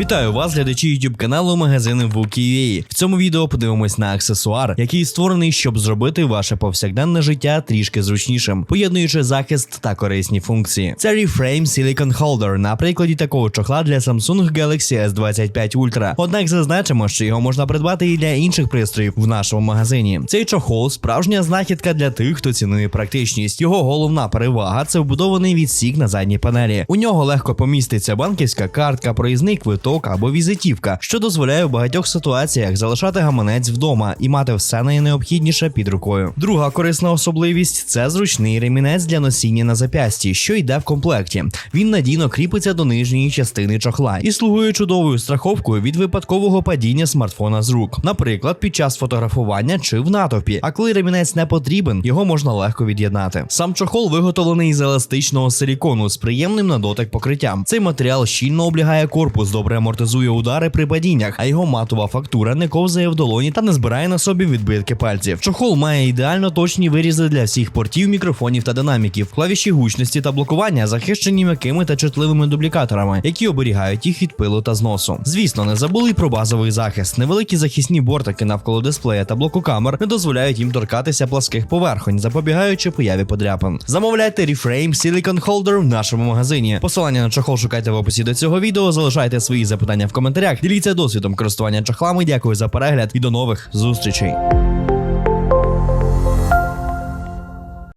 Вітаю вас, глядачі YouTube каналу магазини Вукі.ua. В цьому відео подивимось на аксесуар, який створений, щоб зробити ваше повсякденне життя трішки зручнішим, поєднуючи захист та корисні функції. Це Reframe Silicon Holder на прикладі такого чохла для Samsung Galaxy S25 Ultra. Однак зазначимо, що його можна придбати і для інших пристроїв в нашому магазині. Цей чохол справжня знахідка для тих, хто цінує практичність. Його головна перевага це вбудований відсік на задній панелі. У нього легко поміститься банківська картка, проїзний квиток або візитівка, що дозволяє в багатьох ситуаціях залишати гаманець вдома і мати все найнеобхідніше під рукою. Друга корисна особливість це зручний ремінець для носіння на запясті, що йде в комплекті. Він надійно кріпиться до нижньої частини чохла і слугує чудовою страховкою від випадкового падіння смартфона з рук, наприклад, під час фотографування чи в натовпі. А коли ремінець не потрібен, його можна легко від'єднати. Сам чохол виготовлений з еластичного силікону з приємним на дотик покриттям. Цей матеріал щільно облягає корпус, добре амортизує удари при падіннях, а його матова фактура не ковзає в долоні та не збирає на собі відбитки пальців. Чохол має ідеально точні вирізи для всіх портів, мікрофонів та динаміків. Клавіші гучності та блокування захищені м'якими та чутливими дублікаторами, які оберігають їх від пилу та зносу. Звісно, не забули й про базовий захист. Невеликі захисні бортики навколо дисплея та блоку камер не дозволяють їм торкатися пласких поверхонь, запобігаючи появі подряпин. Замовляйте Reframe Silicon Holder в нашому магазині. Посилання на чохол шукайте в описі до цього відео. Залишайте свої запитання в коментарях. Діліться досвідом користування чохлами. Дякую за перегляд і до нових зустрічей.